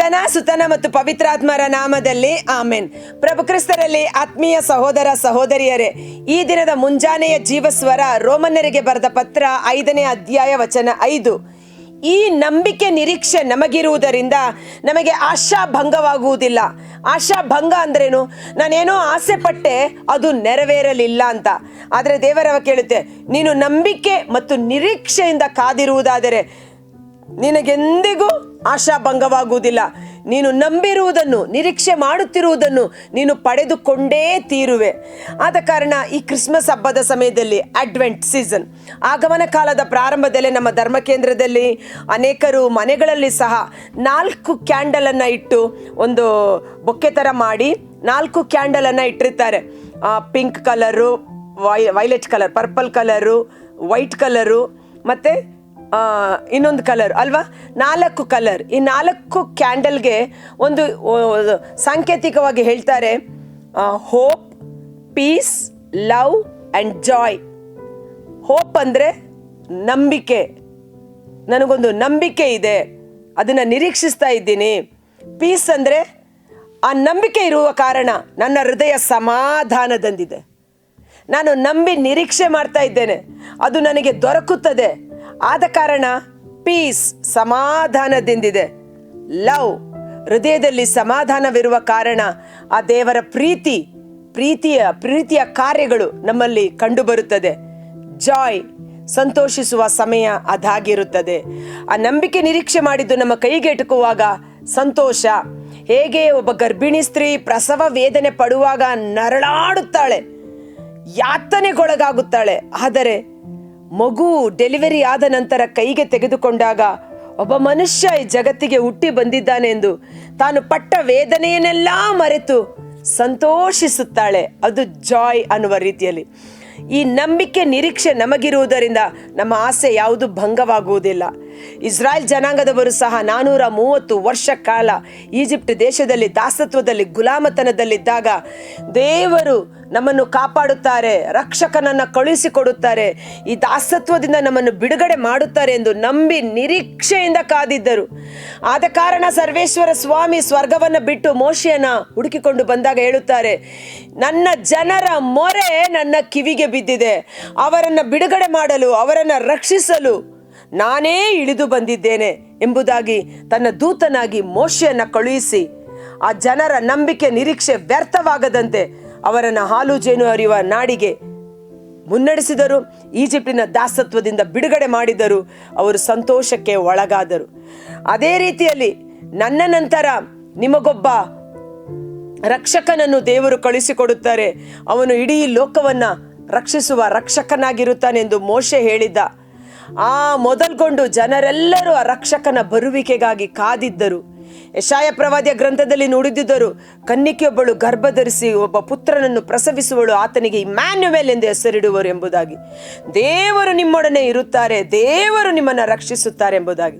ಪಿತನ ಸುತನ ಮತ್ತು ಪವಿತ್ರಾತ್ಮರ ನಾಮದಲ್ಲಿ ಆಮೆನ್. ಪ್ರಭು ಕ್ರಿಸ್ತರಲ್ಲಿ ಆತ್ಮೀಯ ಸಹೋದರ ಸಹೋದರಿಯರೇ, ಈ ದಿನದ ಮುಂಜಾನೆಯ ಜೀವಸ್ವರ ರೋಮನ್ನರಿಗೆ ಬರೆದ ಪತ್ರ ಐದನೇ ಅಧ್ಯಾಯ ವಚನ ಐದು. ಈ ನಂಬಿಕೆ ನಿರೀಕ್ಷೆ ನಮಗಿರುವುದರಿಂದ ನಮಗೆ ಆಶಾ ಭಂಗವಾಗುವುದಿಲ್ಲ ಆಶಾ ಭಂಗ ಅಂದ್ರೇನು? ನಾನೇನೋ ಆಸೆ ಪಟ್ಟೆ ಅದು ನೆರವೇರಲಿಲ್ಲ ಅಂತ. ಆದರೆ ದೇವರವ ಕೇಳುತ್ತೆ, ನೀನು ನಂಬಿಕೆ ಮತ್ತು ನಿರೀಕ್ಷೆಯಿಂದ ಕಾದಿರುವುದಾದರೆ ನಿನಗೆಂದಿಗೂ ಆಶಾಭಂಗವಾಗುವುದಿಲ್ಲ. ನೀನು ನಂಬಿರುವುದನ್ನು, ನಿರೀಕ್ಷೆ ಮಾಡುತ್ತಿರುವುದನ್ನು ನೀನು ಪಡೆದುಕೊಂಡೇ ತೀರುವೆ. ಆದ ಕಾರಣ ಈ ಕ್ರಿಸ್ಮಸ್ ಹಬ್ಬದ ಸಮಯದಲ್ಲಿ ಅಡ್ವೆಂಟ್ ಸೀಸನ್. ಆಗಮನ ಕಾಲದ ಪ್ರಾರಂಭದಲ್ಲೇ ನಮ್ಮ ಧರ್ಮ ಕೇಂದ್ರದಲ್ಲಿ ಅನೇಕರು ಮನೆಗಳಲ್ಲಿ ಸಹ ನಾಲ್ಕು ಕ್ಯಾಂಡಲನ್ನು ಇಟ್ಟು ಒಂದು ಬೊಕ್ಕೆ ಥರ ಮಾಡಿ ನಾಲ್ಕು ಕ್ಯಾಂಡಲನ್ನು ಇಟ್ಟಿರ್ತಾರೆ. Pink colour, Y, violet colour, purple colour, white colour, ಮತ್ತು ಇನ್ನೊಂದು ಕಲರ್ ಅಲ್ವಾ? ನಾಲ್ಕು ಕಲರ್ ಈ ನಾಲ್ಕು ಕ್ಯಾಂಡಲ್ಗೆ ಒಂದು ಸಾಂಕೇತಿಕವಾಗಿ ಹೇಳ್ತಾರೆ hope peace love and joy hope ಅಂದರೆ ನಂಬಿಕೆ. ನನಗೊಂದು ನಂಬಿಕೆ ಇದೆ. ಅದನ್ನು ನಿರೀಕ್ಷಿಸ್ತಾ ಇದ್ದೀನಿ. ಪೀಸ್ ಅಂದರೆ ಆ ನಂಬಿಕೆ ಇರುವ ಕಾರಣ ನನ್ನ ಹೃದಯ ಸಮಾಧಾನದಂದಿದೆ ನಾನು ನಂಬಿ ನಿರೀಕ್ಷೆ ಮಾಡ್ತಾ ಇದ್ದೇನೆ. ಅದು ನನಗೆ ದೊರಕುತ್ತದೆ. ಆದ ಕಾರಣ ಪೀಸ್ ಸಮಾಧಾನದಿಂದಿದೆ. ಲವ್ ಹೃದಯದಲ್ಲಿ ಸಮಾಧಾನವಿರುವ ಕಾರಣ ಆ ದೇವರ ಪ್ರೀತಿ, ಪ್ರೀತಿಯ ಪ್ರೀತಿಯ ಕಾರ್ಯಗಳು ನಮ್ಮಲ್ಲಿ ಕಂಡುಬರುತ್ತದೆ. ಜಾಯ್ ಸಂತೋಷಿಸುವ ಸಮಯ ಅದಾಗಿರುತ್ತದೆ. ಆ ನಂಬಿಕೆ ನಿರೀಕ್ಷೆ ಮಾಡಿದ್ದು ನಮ್ಮ ಕೈಗೆಟುಕುವಾಗ ಸಂತೋಷ. ಹೇಗೆ ಒಬ್ಬ ಗರ್ಭಿಣಿ ಸ್ತ್ರೀ ಪ್ರಸವ ವೇದನೆ ಪಡುವಾಗ ನರಳಾಡುತ್ತಾಳೆ, ಯಾತನೆಗೊಳಗಾಗುತ್ತಾಳೆ, ಆದರೆ ಮಗು ಡೆಲಿವರಿ ಆದ ನಂತರ ಕೈಗೆ ತೆಗೆದುಕೊಂಡಾಗ ಒಬ್ಬ ಮನುಷ್ಯ ಈ ಜಗತ್ತಿಗೆ ಹುಟ್ಟಿ ಬಂದಿದ್ದಾನೆ ಎಂದು ತಾನು ಪಟ್ಟ ವೇದನೆಯನ್ನೆಲ್ಲ ಮರೆತು ಸಂತೋಷಿಸುತ್ತಾಳೆ. ಅದು ಜಾಯ್ ಅನ್ನುವ ರೀತಿಯಲ್ಲಿ. ಈ ನಂಬಿಕೆ ನಿರೀಕ್ಷೆ ನಮಗಿರುವುದರಿಂದ ನಮ್ಮ ಆಸೆ ಯಾವುದು ಭಂಗವಾಗುವುದಿಲ್ಲ. ಇಸ್ರಾಯೇಲ್ ಜನಾಂಗದವರು ಸಹ ನಾನೂರ ಮೂವತ್ತು ವರ್ಷ ಕಾಲ ಈಜಿಪ್ಟ್ ದೇಶದಲ್ಲಿ ದಾಸತ್ವದಲ್ಲಿ ಗುಲಾಮತನದಲ್ಲಿದ್ದಾಗ ದೇವರು ನಮ್ಮನ್ನು ಕಾಪಾಡುತ್ತಾರೆ, ರಕ್ಷಕನನ್ನು ಕಳುಹಿಸಿಕೊಡುತ್ತಾರೆ, ಈ ದಾಸತ್ವದಿಂದ ನಮ್ಮನ್ನು ಬಿಡುಗಡೆ ಮಾಡುತ್ತಾರೆ ಎಂದು ನಂಬಿ ನಿರೀಕ್ಷೆಯಿಂದ ಕಾದಿದ್ದರು. ಆದ ಕಾರಣ ಸರ್ವೇಶ್ವರ ಸ್ವಾಮಿ ಸ್ವರ್ಗವನ್ನು ಬಿಟ್ಟು ಮೋಶೆಯನ್ನ ಹುಡುಕಿಕೊಂಡು ಬಂದಾಗ ಹೇಳುತ್ತಾರೆ, ನನ್ನ ಜನರ ಮೊರೆ ನನ್ನ ಕಿವಿಗೆ ಬಿದ್ದಿದೆ. ಅವರನ್ನು ಬಿಡುಗಡೆ ಮಾಡಲು, ಅವರನ್ನು ರಕ್ಷಿಸಲು ನಾನೇ ಇಳಿದು ಬಂದಿದ್ದೇನೆ ಎಂಬುದಾಗಿ ತನ್ನ ದೂತನಾಗಿ ಮೋಶೆಯನ್ನು ಕಳುಹಿಸಿ, ಆ ಜನರ ನಂಬಿಕೆ ನಿರೀಕ್ಷೆ ವ್ಯರ್ಥವಾಗದಂತೆ ಅವರನ್ನು ಹಾಲು ಜೇನು ಅರಿಯುವ ನಾಡಿಗೆ ಮುನ್ನಡೆಸಿದರು. ಈಜಿಪ್ಟಿನ ದಾಸತ್ವದಿಂದ ಬಿಡುಗಡೆ ಮಾಡಿದರು. ಅವರು ಸಂತೋಷಕ್ಕೆ ಒಳಗಾದರು. ಅದೇ ರೀತಿಯಲ್ಲಿ ನನ್ನ ನಂತರ ನಿಮಗೊಬ್ಬ ರಕ್ಷಕನನ್ನು ದೇವರು ಕಳಿಸಿಕೊಡುತ್ತಾರೆ ಅವನು ಇಡೀ ಲೋಕವನ್ನ ರಕ್ಷಿಸುವ ರಕ್ಷಕನಾಗಿರುತ್ತಾನೆಂದು ಮೋಶೆ ಹೇಳಿದ್ದ. ಆ ಮೊದಲ್ಗೊಂಡು ಜನರೆಲ್ಲರೂ ಆ ರಕ್ಷಕನ ಬರುವಿಕೆಗಾಗಿ ಕಾದಿದ್ದರು. ಯಶಾಯ ಪ್ರವಾದಿಯ ಗ್ರಂಥದಲ್ಲಿ ನುಡಿದಿದ್ದರು, ಕನ್ನಿಕೆಯೊಬ್ಬಳು ಗರ್ಭಧರಿಸಿ ಒಬ್ಬ ಪುತ್ರನನ್ನು ಪ್ರಸವಿಸುವಳು, ಆತನಿಗೆ ಇಮ್ಯಾನ್ಯುವೆಲ್ ಎಂದು ಹೆಸರಿಡುವರು ಎಂಬುದಾಗಿ. ದೇವರು ನಿಮ್ಮೊಡನೆ ಇರುತ್ತಾರೆ, ದೇವರು ನಿಮ್ಮನ್ನು ರಕ್ಷಿಸುತ್ತಾರೆ ಎಂಬುದಾಗಿ.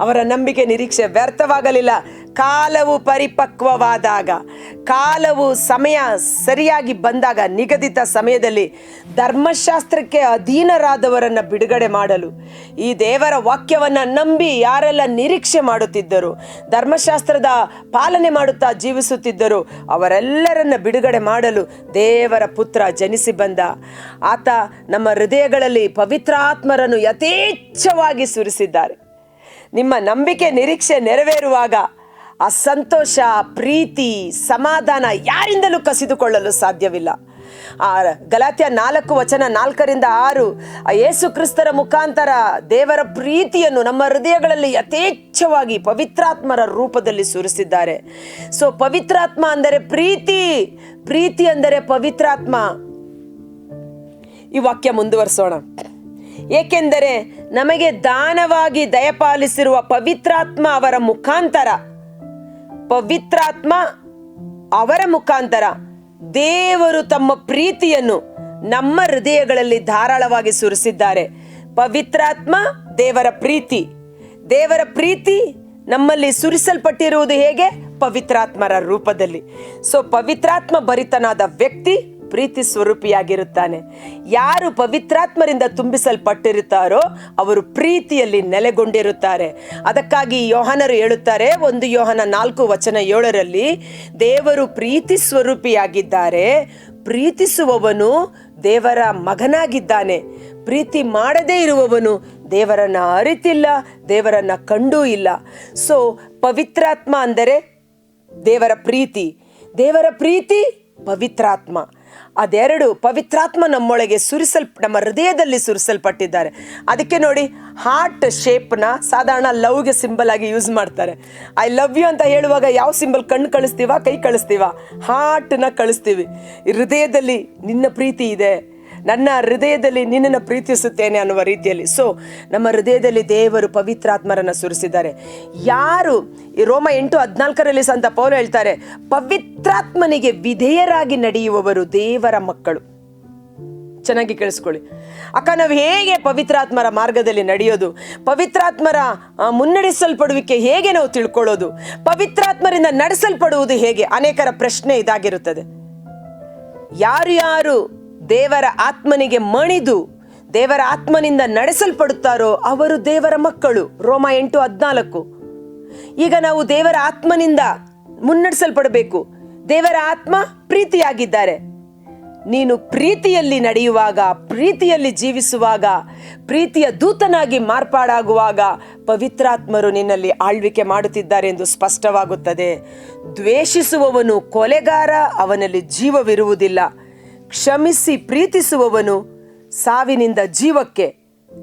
ಅವರ ನಂಬಿಕೆ ನಿರೀಕ್ಷೆ ವ್ಯರ್ಥವಾಗಲಿಲ್ಲ. ಕಾಲವು ಪರಿಪಕ್ವವಾದಾಗ, ಕಾಲವು ಸಮಯ ಸರಿಯಾಗಿ ಬಂದಾಗ, ನಿಗದಿತ ಸಮಯದಲ್ಲಿ ಧರ್ಮಶಾಸ್ತ್ರಕ್ಕೆ ಅಧೀನರಾದವರನ್ನು ಬಿಡುಗಡೆ ಮಾಡಲು, ಈ ದೇವರ ವಾಕ್ಯವನ್ನು ನಂಬಿ ಯಾರೆಲ್ಲ ನಿರೀಕ್ಷೆ ಮಾಡುತ್ತಿದ್ದರು, ಧರ್ಮಶಾಸ್ತ್ರದ ಪಾಲನೆ ಮಾಡುತ್ತಾ ಜೀವಿಸುತ್ತಿದ್ದರು, ಅವರೆಲ್ಲರನ್ನ ಬಿಡುಗಡೆ ಮಾಡಲು ದೇವರ ಪುತ್ರ ಜನಿಸಿ ಬಂದ. ಆತ ನಮ್ಮ ಹೃದಯಗಳಲ್ಲಿ ಪವಿತ್ರಾತ್ಮರನ್ನು ಯಥೇಚ್ಛವಾಗಿ ಸುರಿಸಿದ್ದಾರೆ. ನಿಮ್ಮ ನಂಬಿಕೆ ನಿರೀಕ್ಷೆ ನೆರವೇರುವಾಗ ಆ ಸಂತೋಷ, ಪ್ರೀತಿ, ಸಮಾಧಾನ ಯಾರಿಂದಲೂ ಕಸಿದುಕೊಳ್ಳಲು ಸಾಧ್ಯವಿಲ್ಲ. ಆ ಗಲಾತ್ಯ ನಾಲ್ಕು ವಚನ ನಾಲ್ಕರಿಂದ ಆರು, ಆ ಯೇಸು ಕ್ರಿಸ್ತರ ಮುಖಾಂತರ ದೇವರ ಪ್ರೀತಿಯನ್ನು ನಮ್ಮ ಹೃದಯಗಳಲ್ಲಿ ಯಥೇಚ್ಛವಾಗಿ ಪವಿತ್ರಾತ್ಮರ ರೂಪದಲ್ಲಿ ಸುರಿಸಿದ್ದಾರೆ. ಸೊ ಪವಿತ್ರಾತ್ಮ ಅಂದರೆ ಪ್ರೀತಿ ಪ್ರೀತಿ ಅಂದರೆ ಪವಿತ್ರಾತ್ಮ. ಈ ವಾಕ್ಯ ಮುಂದುವರಿಸೋಣ. ಏಕೆಂದರೆ ನಮಗೆ ದಾನವಾಗಿ ದಯಪಾಲಿಸಿರುವ ಪವಿತ್ರಾತ್ಮ ಅವರ ಮುಖಾಂತರ ಪವಿತ್ರಾತ್ಮ ಅವರ ಮುಖಾಂತರ ದೇವರು ತಮ್ಮ ಪ್ರೀತಿಯನ್ನು ನಮ್ಮ ಹೃದಯಗಳಲ್ಲಿ ಧಾರಾಳವಾಗಿ ಸುರಿಸಿದ್ದಾರೆ. ಪವಿತ್ರಾತ್ಮ ದೇವರ ಪ್ರೀತಿ. ದೇವರ ಪ್ರೀತಿ ನಮ್ಮಲ್ಲಿ ಸುರಿಸಲ್ಪಟ್ಟಿರುವುದು ಹೇಗೆ? ಪವಿತ್ರಾತ್ಮರ ರೂಪದಲ್ಲಿ. ಸೊ ಪವಿತ್ರಾತ್ಮ ಭರಿತನಾದ ವ್ಯಕ್ತಿ ಪ್ರೀತಿ ಸ್ವರೂಪಿಯಾಗಿರುತ್ತಾನೆ. ಯಾರು ಪವಿತ್ರಾತ್ಮರಿಂದ ತುಂಬಿಸಲ್ಪಟ್ಟಿರುತ್ತಾರೋ ಅವರು ಪ್ರೀತಿಯಲ್ಲಿ ನೆಲೆಗೊಂಡಿರುತ್ತಾರೆ. ಅದಕ್ಕಾಗಿ ಯೋಹನರು ಹೇಳುತ್ತಾರೆ, ಒಂದು ಯೋಹನ ನಾಲ್ಕು ವಚನ ಏಳರಲ್ಲಿ, ದೇವರು ಪ್ರೀತಿ ಸ್ವರೂಪಿಯಾಗಿದ್ದಾರೆ, ಪ್ರೀತಿಸುವವನು ದೇವರ ಮಗನಾಗಿದ್ದಾನೆ, ಪ್ರೀತಿ ಮಾಡದೇ ಇರುವವನು ದೇವರನ್ನ ಅರಿತಿಲ್ಲ, ದೇವರನ್ನ ಕಂಡೂ ಇಲ್ಲ. ಸೊ ಪವಿತ್ರಾತ್ಮ ಅಂದರೆ ದೇವರ ಪ್ರೀತಿ. ದೇವರ ಪ್ರೀತಿ ಪವಿತ್ರಾತ್ಮ. ಅದೆರಡು ಪವಿತ್ರಾತ್ಮ ನಮ್ಮೊಳಗೆ ಸುರಿಸಲ್, ನಮ್ಮ ಹೃದಯದಲ್ಲಿ ಸುರಿಸಲ್ಪಟ್ಟಿದ್ದಾರೆ. ಅದಕ್ಕೆ ನೋಡಿ ಹಾರ್ಟ್ ಶೇಪ್ನ ಸಾಧಾರಣ ಲವ್ಗೆ ಸಿಂಬಲ್ ಆಗಿ ಯೂಸ್ ಮಾಡ್ತಾರೆ. ಐ ಲವ್ ಯು ಅಂತ ಹೇಳುವಾಗ ಯಾವ ಸಿಂಬಲ್ ಕಣ್ಣು ಕಳಿಸ್ತೀವ, ಕೈ ಕಳಿಸ್ತೀವ? ಹಾರ್ಟ್ನ ಕಳಿಸ್ತೀವಿ. ಹೃದಯದಲ್ಲಿ ನಿನ್ನ ಪ್ರೀತಿ ಇದೆ. ನನ್ನ ಹೃದಯದಲ್ಲಿ ನಿನ್ನನ್ನು ಪ್ರೀತಿಸುತ್ತೇನೆ ಅನ್ನುವ ರೀತಿಯಲ್ಲಿ. ಸೊ ನಮ್ಮ ಹೃದಯದಲ್ಲಿ ದೇವರು ಪವಿತ್ರಾತ್ಮರನ್ನು ಸುರಿಸಿದ್ದಾರೆ. ಯಾರು, ಈ ರೋಮ ಎಂಟು ಹದಿನಾಲ್ಕರಲ್ಲಿ ಸಂತ ಪೌಲ ಹೇಳ್ತಾರೆ, ಪವಿತ್ರಾತ್ಮನಿಗೆ ವಿಧೇಯರಾಗಿ ನಡೆಯುವವರು ದೇವರ ಮಕ್ಕಳು. ಚೆನ್ನಾಗಿ ಕೇಳಿಸ್ಕೊಳ್ಳಿ. ಅಕ್ಕ, ನಾವು ಹೇಗೆ ಪವಿತ್ರಾತ್ಮರ ಮಾರ್ಗದಲ್ಲಿ ನಡೆಯೋದು? ಪವಿತ್ರಾತ್ಮರ ಮುನ್ನಡೆಸಲ್ಪಡುವಿಕೆ ಹೇಗೆ ನಾವು ತಿಳ್ಕೊಳ್ಳೋದು? ಪವಿತ್ರಾತ್ಮರಿಂದ ನಡೆಸಲ್ಪಡುವುದು ಹೇಗೆ? ಅನೇಕರ ಪ್ರಶ್ನೆ ಇದಾಗಿರುತ್ತದೆ. ಯಾರು ಯಾರು ದೇವರ ಆತ್ಮನಿಗೆ ಮಣಿದು ದೇವರ ಆತ್ಮನಿಂದ ನಡೆಸಲ್ಪಡುತ್ತಾರೋ ಅವರು ದೇವರ ಮಕ್ಕಳು. ರೋಮ ಎಂಟು ಹದಿನಾಲ್ಕು. ಈಗ ನಾವು ದೇವರ ಆತ್ಮನಿಂದ ಮುನ್ನಡೆಸಲ್ಪಡಬೇಕು. ದೇವರ ಆತ್ಮ ಪ್ರೀತಿಯಾಗಿದ್ದಾರೆ. ನೀನು ಪ್ರೀತಿಯಲ್ಲಿ ನಡೆಯುವಾಗ, ಪ್ರೀತಿಯಲ್ಲಿ ಜೀವಿಸುವಾಗ, ಪ್ರೀತಿಯ ದೂತನಾಗಿ ಮಾರ್ಪಾಡಾಗುವಾಗ ಪವಿತ್ರಾತ್ಮರು ನಿನ್ನಲ್ಲಿ ಆಳ್ವಿಕೆ ಮಾಡುತ್ತಿದ್ದಾರೆ ಎಂದು ಸ್ಪಷ್ಟವಾಗುತ್ತದೆ. ದ್ವೇಷಿಸುವವನು ಕೊಲೆಗಾರ, ಅವನಲ್ಲಿ ಜೀವವಿರುವುದಿಲ್ಲ. ಕ್ಷಮಿಸಿ ಪ್ರೀತಿಸುವವನು ಸಾವಿನಿಂದ ಜೀವಕ್ಕೆ,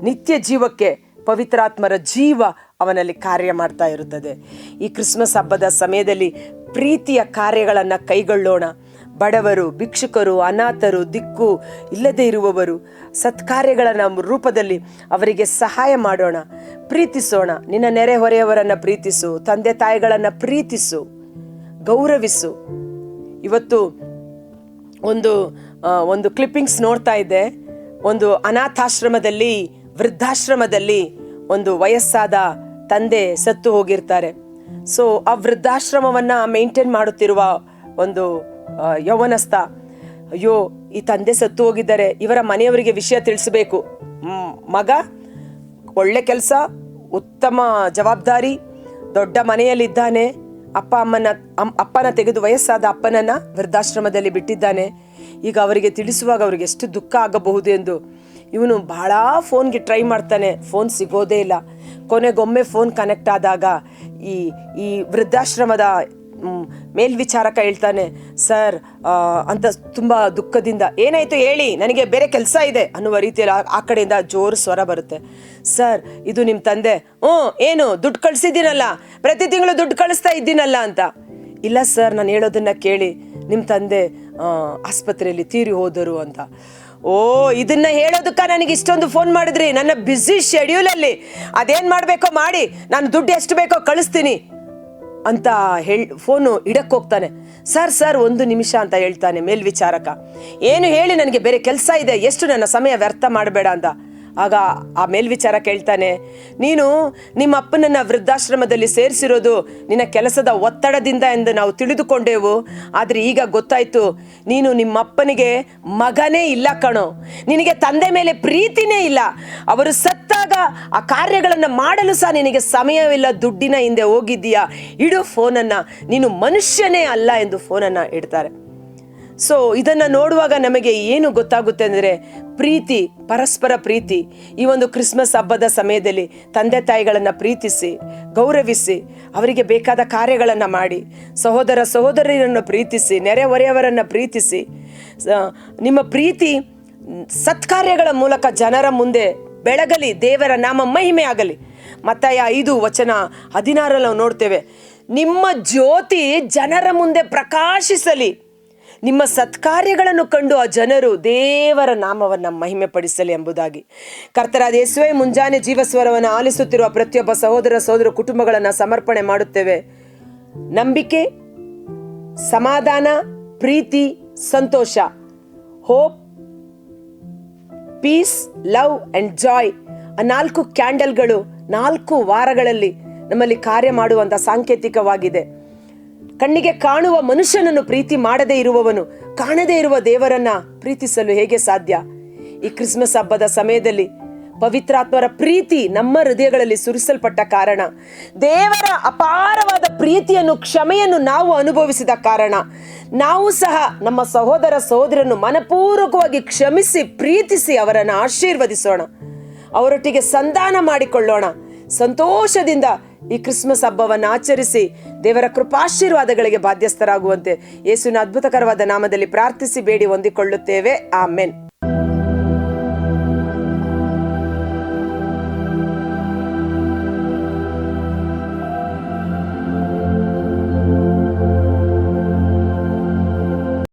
ನಿತ್ಯ ಜೀವಕ್ಕೆ ಪವಿತ್ರಾತ್ಮರ ಜೀವ ಅವನಲ್ಲಿ ಕಾರ್ಯ ಮಾಡ್ತಾ ಇರುತ್ತದೆ. ಈ ಕ್ರಿಸ್ಮಸ್ ಹಬ್ಬದ ಸಮಯದಲ್ಲಿ ಪ್ರೀತಿಯ ಕಾರ್ಯಗಳನ್ನು ಕೈಗೊಳ್ಳೋಣ. ಬಡವರು, ಭಿಕ್ಷುಕರು, ಅನಾಥರು, ದಿಕ್ಕು ಇಲ್ಲದೆ ಇರುವವರು ಸತ್ಕಾರ್ಯಗಳ ರೂಪದಲ್ಲಿ ಅವರಿಗೆ ಸಹಾಯ ಮಾಡೋಣ. ಪ್ರೀತಿಸೋಣ. ನಿನ್ನ ನೆರೆಹೊರೆಯವರನ್ನು ಪ್ರೀತಿಸು. ತಂದೆ ತಾಯಿಗಳನ್ನು ಪ್ರೀತಿಸು. ಗೌರವಿಸು. ಇವತ್ತು ಒಂದು ಒಂದು ಕ್ಲಿಪ್ಪಿಂಗ್ಸ್ ನೋಡ್ತಾ ಇದ್ದೆ. ಒಂದು ಅನಾಥಾಶ್ರಮದಲ್ಲಿ, ವೃದ್ಧಾಶ್ರಮದಲ್ಲಿ ಒಂದು ವಯಸ್ಸಾದ ತಂದೆ ಸತ್ತು ಹೋಗಿರ್ತಾರೆ. ಸೊ ಆ ವೃದ್ಧಾಶ್ರಮವನ್ನು ಮೇಂಟೈನ್ ಮಾಡುತ್ತಿರುವ ಒಂದು ಯೌವನಸ್ಥ, ಅಯ್ಯೋ, ಈ ತಂದೆ ಸತ್ತು ಹೋಗಿದ್ದಾರೆ. ಇವರ ಮನೆಯವರಿಗೆ ವಿಷಯ ತಿಳಿಸಬೇಕು. ಮಗ, ಒಳ್ಳೆ ಕೆಲಸ, ಉತ್ತಮ ಜವಾಬ್ದಾರಿ, ದೊಡ್ಡ ಮನೆಯಲ್ಲಿದ್ದಾನೆ. ಅಪ್ಪ ಅಮ್ಮನ, ಅಮ್- ಅಪ್ಪನ ತೆಗೆದು ವಯಸ್ಸಾದ ಅಪ್ಪನನ್ನು ವೃದ್ಧಾಶ್ರಮದಲ್ಲಿ ಬಿಟ್ಟಿದ್ದಾನೆ. ಈಗ ಅವರಿಗೆ ತಿಳಿಸುವಾಗ ಅವರಿಗೆ ಎಷ್ಟು ದುಃಖ ಆಗಬಹುದು ಎಂದು. ಇವನು ಬಹಳ ಫೋನ್ಗೆ ಟ್ರೈ ಮಾಡ್ತಾನೆ, ಫೋನ್ ಸಿಗೋದೇ ಇಲ್ಲ. ಕೊನೆಗೊಮ್ಮೆ ಫೋನ್ ಕನೆಕ್ಟ್ ಆದಾಗ ಈ ಈ ವೃದ್ಧಾಶ್ರಮದ ಮೇಲ್ವಿಚಾರಕ ಹೇಳ್ತಾನೆ, ಸರ್ ಅಂತ ತುಂಬ ದುಃಖದಿಂದ, ಏನಾಯಿತು ಹೇಳಿ, ನನಗೆ ಬೇರೆ ಕೆಲಸ ಇದೆ ಅನ್ನುವ ರೀತಿಯಲ್ಲಿ ಆ- ಕಡೆಯಿಂದ ಜೋರು ಸ್ವರ ಬರುತ್ತೆ. ಸರ್, ಇದು ನಿಮ್ಮ ತಂದೆ. ಹ್ಞೂ, ಏನು, ದುಡ್ಡು ಕಳಿಸಿದ್ದೀನಲ್ಲ, ಪ್ರತಿ ತಿಂಗಳು ದುಡ್ಡು ಕಳಿಸ್ತಾ ಇದ್ದೀನಲ್ಲ ಅಂತ. ಇಲ್ಲ ಸರ್, ನಾನು ಹೇಳೋದನ್ನ ಕೇಳಿ ನಿಮ್ಮ ತಂದೆ ಆಸ್ಪತ್ರೆಯಲ್ಲಿ ತೀರಿ ಹೋದರು ಅಂತ. ಓ, ಇದನ್ನ ಹೇಳೋದಕ್ಕ ನನಗೆ ಇಷ್ಟೊಂದು ಫೋನ್ ಮಾಡಿದ್ರಿ. ನನ್ನ ಬ್ಯುಸಿ ಶೆಡ್ಯೂಲಲ್ಲಿ ಅದೇನು ಮಾಡಬೇಕೋ ಮಾಡಿ. ನಾನು ದುಡ್ಡು ಎಷ್ಟು ಬೇಕೋ ಕಳಿಸ್ತೀನಿ ಅಂತ ಹೇಳ್ ಫೋನು ಇಡಕ್ಕೆ ಹೋಗ್ತಾನೆ. ಸರ್ ಸರ್, ಒಂದು ನಿಮಿಷ ಅಂತ ಹೇಳ್ತಾನೆ ಮೇಲ್ವಿಚಾರಕ. ಏನು ಹೇಳಿ ನನಗೆ ಬೇರೆ ಕೆಲಸ ಇದೆ. ಎಷ್ಟು ನನ್ನ ಸಮಯ ವ್ಯರ್ಥ ಮಾಡಬೇಡ ಅಂತ. ಆಗ ಆ ಮೇಲ್ವಿಚಾರ ಕೇಳ್ತಾನೆ, ನೀನು ನಿಮ್ಮ ಅಪ್ಪನನ್ನ ವೃದ್ಧಾಶ್ರಮದಲ್ಲಿ ಸೇರಿಸಿರೋದು ನಿನ್ನ ಕೆಲಸದ ಒತ್ತಡದಿಂದ ಎಂದು ನಾವು ತಿಳಿದುಕೊಂಡೆವು. ಆದರೆ ಈಗ ಗೊತ್ತಾಯ್ತು, ನೀನು ನಿಮ್ಮಪ್ಪನಿಗೆ ಮಗನೇ ಇಲ್ಲ ಕಣೋ. ನಿನಗೆ ತಂದೆ ಮೇಲೆ ಪ್ರೀತಿನೇ ಇಲ್ಲ. ಅವರು ಸತ್ತಾಗ ಆ ಕಾರ್ಯಗಳನ್ನು ಮಾಡಲು ಸಹ ನಿನಗೆ ಸಮಯವಿಲ್ಲ. ದುಡ್ಡಿನ ಹಿಂದೆ ಹೋಗಿದ್ದೀಯಾ? ಇಡು ಫೋನನ್ನು. ನೀನು ಮನುಷ್ಯನೇ ಅಲ್ಲ ಎಂದು ಫೋನನ್ನು ಇಡ್ತಾರೆ. ಸೊ ಇದನ್ನು ನೋಡುವಾಗ ನಮಗೆ ಏನು ಗೊತ್ತಾಗುತ್ತೆ ಅಂದರೆ ಪ್ರೀತಿ, ಪರಸ್ಪರ ಪ್ರೀತಿ. ಈ ಒಂದು ಕ್ರಿಸ್ಮಸ್ ಹಬ್ಬದ ಸಮಯದಲ್ಲಿ ತಂದೆ ತಾಯಿಗಳನ್ನು ಪ್ರೀತಿಸಿ, ಗೌರವಿಸಿ, ಅವರಿಗೆ ಬೇಕಾದ ಕಾರ್ಯಗಳನ್ನು ಮಾಡಿ, ಸಹೋದರ ಸಹೋದರಿಯರನ್ನು ಪ್ರೀತಿಸಿ, ನೆರೆಹೊರೆಯವರನ್ನು ಪ್ರೀತಿಸಿ ನಿಮ್ಮ ಪ್ರೀತಿ ಸತ್ಕಾರ್ಯಗಳ ಮೂಲಕ ಜನರ ಮುಂದೆ ಬೆಳಗಲಿ, ದೇವರ ನಾಮ ಮಹಿಮೆ ಆಗಲಿ. ಮತ್ತಾಯ ಐದು ವಚನ ಹದಿನಾರಲ್ಲಿ ನಾವು ನೋಡ್ತೇವೆ. ನಿಮ್ಮ ಜ್ಯೋತಿ ಜನರ ಮುಂದೆ ಪ್ರಕಾಶಿಸಲಿ. ನಿಮ್ಮ ಸತ್ಕಾರ್ಯಗಳನ್ನು ಕಂಡು ಆ ಜನರು ದೇವರ ನಾಮವನ್ನು ಮಹಿಮೆ ಪಡಿಸಲಿ ಎಂಬುದಾಗಿ. ಕರ್ತರಾದ ಯೇಸುವೆ, ಮುಂಜಾನೆ ಜೀವಸ್ವರವನ್ನು ಆಲಿಸುತ್ತಿರುವ ಪ್ರತಿಯೊಬ್ಬ ಸಹೋದರ ಸಹೋದರ ಕುಟುಂಬಗಳನ್ನು ಸಮರ್ಪಣೆ ಮಾಡುತ್ತೇವೆ. ನಂಬಿಕೆ, ಸಮಾಧಾನ, ಪ್ರೀತಿ, ಸಂತೋಷ hope peace love and joy ಆ ನಾಲ್ಕು ಕ್ಯಾಂಡಲ್ಗಳು ನಾಲ್ಕು ವಾರಗಳಲ್ಲಿ ನಮ್ಮಲ್ಲಿ ಕಾರ್ಯ ಮಾಡುವಂಥ ಸಾಂಕೇತಿಕವಾಗಿದೆ. ಕಣ್ಣಿಗೆ ಕಾಣುವ ಮನುಷ್ಯನನ್ನು ಪ್ರೀತಿ ಮಾಡದೇ ಇರುವವನು ಕಾಣದೇ ಇರುವ ದೇವರನ್ನ ಪ್ರೀತಿಸಲು ಹೇಗೆ ಸಾಧ್ಯ? ಈ ಕ್ರಿಸ್ಮಸ್ ಹಬ್ಬದ ಸಮಯದಲ್ಲಿ ಪವಿತ್ರಾತ್ಮರ ಪ್ರೀತಿ ನಮ್ಮ ಹೃದಯಗಳಲ್ಲಿ ಸುರಿಸಲ್ಪಟ್ಟ ಕಾರಣ. ದೇವರ ಅಪಾರವಾದ ಪ್ರೀತಿಯನ್ನು, ಕ್ಷಮೆಯನ್ನು ನಾವು ಅನುಭವಿಸಿದ ಕಾರಣ. ನಾವು ಸಹ ನಮ್ಮ ಸಹೋದರ ಸಹೋದರನ್ನು ಮನಪೂರ್ವಕವಾಗಿ ಕ್ಷಮಿಸಿ, ಪ್ರೀತಿಸಿ ಅವರನ್ನು ಆಶೀರ್ವದಿಸೋಣ. ಅವರೊಟ್ಟಿಗೆ ಸಂಧಾನ ಮಾಡಿಕೊಳ್ಳೋಣ. ಸಂತೋಷದಿಂದ ಈ ಕ್ರಿಸ್ಮಸ್ ಹಬ್ಬವನ್ನು ಆಚರಿಸಿ ದೇವರ ಕೃಪಾಶೀರ್ವಾದಗಳಿಗೆ ಬಾಧ್ಯಸ್ಥರಾಗುವಂತೆ ಯೇಸುವಿನ ಅದ್ಭುತಕರವಾದ ನಾಮದಲ್ಲಿ ಪ್ರಾರ್ಥಿಸಿ ಬೇಡಿ ಹೊಂದಿಕೊಳ್ಳುತ್ತೇವೆ. ಆಮೆನ್.